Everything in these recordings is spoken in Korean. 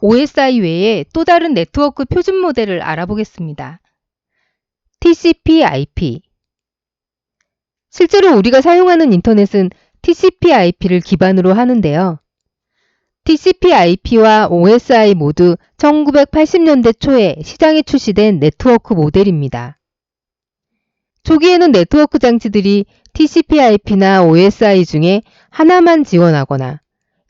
OSI 외에 또 다른 네트워크 표준 모델을 알아보겠습니다. TCP/IP 실제로 우리가 사용하는 인터넷은 TCP/IP를 기반으로 하는데요. TCP/IP와 OSI 모두 1980년대 초에 시장에 출시된 네트워크 모델입니다. 초기에는 네트워크 장치들이 TCP/IP나 OSI 중에 하나만 지원하거나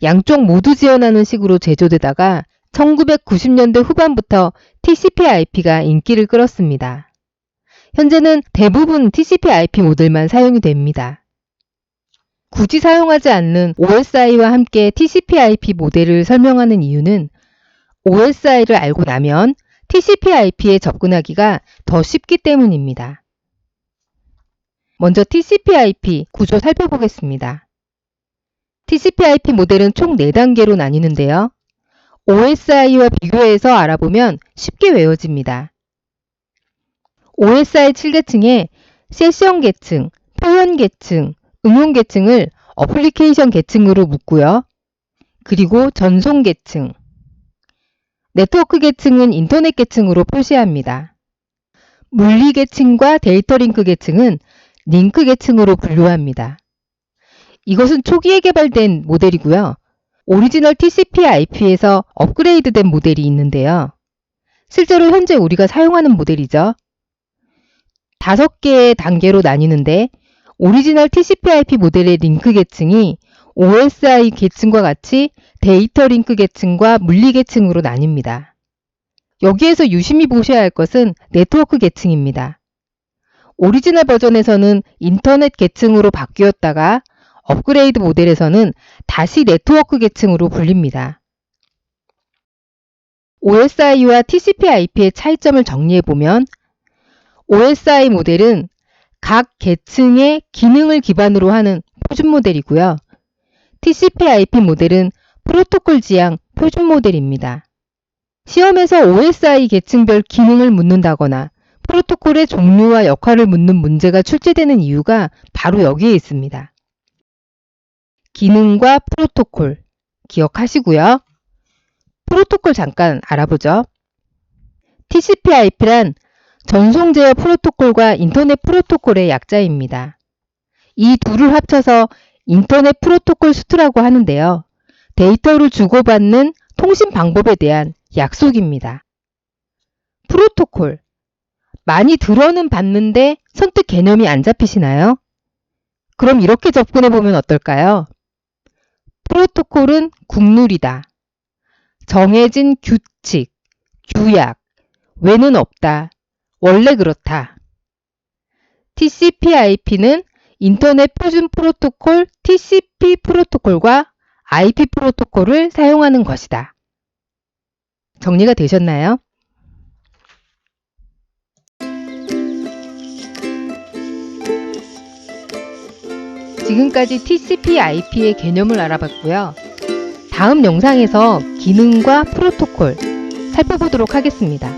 양쪽 모두 지원하는 식으로 제조되다가 1990년대 후반부터 TCP/IP가 인기를 끌었습니다. 현재는 대부분 TCP/IP 모델만 사용이 됩니다. 굳이 사용하지 않는 OSI와 함께 TCP/IP 모델을 설명하는 이유는 OSI를 알고 나면 TCP/IP에 접근하기가 더 쉽기 때문입니다. 먼저 TCP/IP 구조 살펴보겠습니다. TCP/IP 모델은 총 4단계로 나뉘는데요. OSI와 비교해서 알아보면 쉽게 외워집니다. OSI 7계층에 세션 계층, 표현 계층, 응용 계층을 어플리케이션 계층으로 묶고요. 그리고 전송 계층, 네트워크 계층은 인터넷 계층으로 표시합니다. 물리 계층과 데이터 링크 계층은 링크 계층으로 분류합니다. 이것은 초기에 개발된 모델이고요. 오리지널 TCP/IP에서 업그레이드된 모델이 있는데요. 실제로 현재 우리가 사용하는 모델이죠. 다섯 개의 단계로 나뉘는데 오리지널 TCP/IP 모델의 링크 계층이 OSI 계층과 같이 데이터 링크 계층과 물리 계층으로 나뉩니다. 여기에서 유심히 보셔야 할 것은 네트워크 계층입니다. 오리지널 버전에서는 인터넷 계층으로 바뀌었다가 업그레이드 모델에서는 다시 네트워크 계층으로 불립니다. OSI와 TCP/IP의 차이점을 정리해 보면 OSI 모델은 각 계층의 기능을 기반으로 하는 표준 모델이고요. TCP/IP 모델은 프로토콜 지향 표준 모델입니다. 시험에서 OSI 계층별 기능을 묻는다거나 프로토콜의 종류와 역할을 묻는 문제가 출제되는 이유가 바로 여기에 있습니다. 기능과 프로토콜 기억하시고요. 프로토콜 잠깐 알아보죠. TCP/IP란 전송 제어 프로토콜과 인터넷 프로토콜의 약자입니다. 이 둘을 합쳐서 인터넷 프로토콜 수트라고 하는데요. 데이터를 주고받는 통신 방법에 대한 약속입니다. 프로토콜 많이 들어는 봤는데 선뜻 개념이 안 잡히시나요? 그럼 이렇게 접근해 보면 어떨까요? 프로토콜은 국룰이다. 정해진 규칙, 규약, 외는 없다. 원래 그렇다. TCP/IP는 인터넷 표준 프로토콜 TCP 프로토콜과 IP 프로토콜을 사용하는 것이다. 정리가 되셨나요? 지금까지 TCP/IP의 개념을 알아봤고요. 다음 영상에서 기능과 프로토콜 살펴보도록 하겠습니다.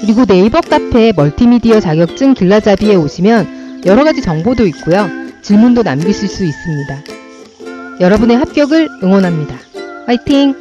그리고 네이버 카페 멀티미디어 자격증 길라잡이에 오시면 여러 가지 정보도 있고요. 질문도 남기실 수 있습니다. 여러분의 합격을 응원합니다. 화이팅!